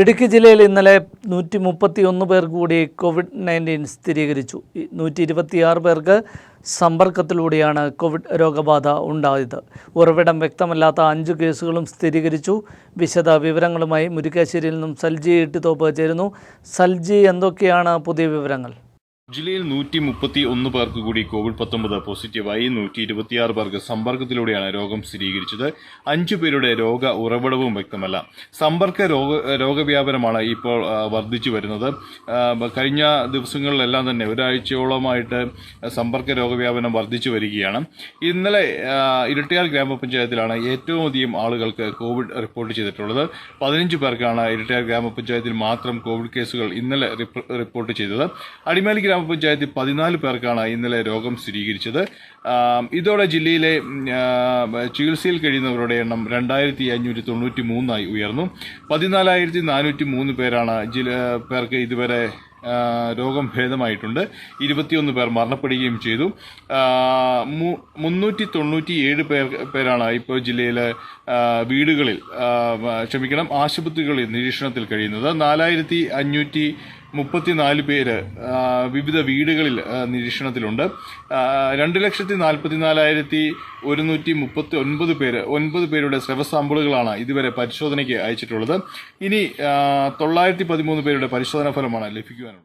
ഇടുക്കി ജില്ലയിൽ ഇന്നലെ നൂറ്റി മുപ്പത്തി ഒന്ന് പേർ കൂടി കോവിഡ് നയന്റീൻ സ്ഥിരീകരിച്ചു. നൂറ്റി ഇരുപത്തിയാറ് പേർക്ക് സമ്പർക്കത്തിലൂടെയാണ് കോവിഡ് രോഗബാധ ഉണ്ടായത്. ഉറവിടം വ്യക്തമല്ലാത്ത അഞ്ച് കേസുകളും സ്ഥിരീകരിച്ചു. വിശദ വിവരങ്ങളുമായി മുരിക്കാശ്ശേരിയിൽ നിന്നും സൽജി ഇട്ടുതോപ്പ് ചേരുന്നു. സൽജി എന്തൊക്കെയാണ് പുതിയ വിവരങ്ങൾ? ജില്ലയിൽ നൂറ്റി മുപ്പത്തി ഒന്ന് പേർക്ക് കൂടി കോവിഡ് പത്തൊമ്പത് പോസിറ്റീവായി നൂറ്റി ഇരുപത്തിയാറ് പേർക്ക് സമ്പർക്കത്തിലൂടെയാണ് രോഗം സ്ഥിരീകരിച്ചത്. അഞ്ചു പേരുടെ രോഗ ഉറവിടവും വ്യക്തമല്ല. സമ്പർക്ക രോഗ രോഗവ്യാപനമാണ് ഇപ്പോൾ വർദ്ധിച്ചു വരുന്നത്. കഴിഞ്ഞ ദിവസങ്ങളിലെല്ലാം തന്നെ ഒരാഴ്ചയോളമായിട്ട് സമ്പർക്ക രോഗവ്യാപനം വർദ്ധിച്ചു വരികയാണ്. ഇന്നലെ ഇരട്ടിയാർ ഗ്രാമപഞ്ചായത്തിലാണ് ഏറ്റവും അധികം ആളുകൾക്ക് കോവിഡ് റിപ്പോർട്ട് ചെയ്തിട്ടുള്ളത്. പതിനഞ്ച് പേർക്കാണ് ഇരട്ടിയാർ ഗ്രാമപഞ്ചായത്തിൽ മാത്രം കോവിഡ് കേസുകൾ ഇന്നലെ റിപ്പ- റിപ്പോർട്ട് ചെയ്തത്. അടിമാലി ഗ്രാമപഞ്ചായത്തിൽ പതിനാല് പേർക്കാണ് ഇന്നലെ രോഗം സ്ഥിരീകരിച്ചത്. ഇതോടെ ജില്ലയിലെ ചികിത്സയിൽ കഴിയുന്നവരുടെ എണ്ണം രണ്ടായിരത്തി അഞ്ഞൂറ്റി തൊണ്ണൂറ്റി മൂന്നായി ഉയർന്നു. പതിനാലായിരത്തി നാനൂറ്റി മൂന്ന് പേരാണ് ജില്ല പേർക്ക് ഇതുവരെ രോഗം ഭേദമായിട്ടുണ്ട്. ഇരുപത്തിയൊന്ന് പേർ മരണപ്പെടുകയും ചെയ്തു. മുന്നൂറ്റി തൊണ്ണൂറ്റി ഏഴ് പേർ പേരാണ് ഇപ്പോൾ ജില്ലയിലെ വീടുകളിൽ ക്ഷമിക്കണം ആശുപത്രികളിൽ നിരീക്ഷണത്തിൽ കഴിയുന്നത്. നാലായിരത്തി അഞ്ഞൂറ്റി മുപ്പത്തിനാല് പേര് വിവിധ വീടുകളിൽ നിരീക്ഷണത്തിലുണ്ട്. രണ്ട് ലക്ഷത്തി നാൽപ്പത്തി നാലായിരത്തി ഒരുന്നൂറ്റി മുപ്പത്തി ഒൻപത് പേര് ഒൻപത് പേരുടെ സ്രവ സാമ്പിളുകളാണ് ഇതുവരെ പരിശോധനയ്ക്ക് അയച്ചിട്ടുള്ളത്. ഇനി തൊള്ളായിരത്തി പതിമൂന്ന് പേരുടെ പരിശോധനാ ഫലമാണ് ലഭിക്കുവാൻ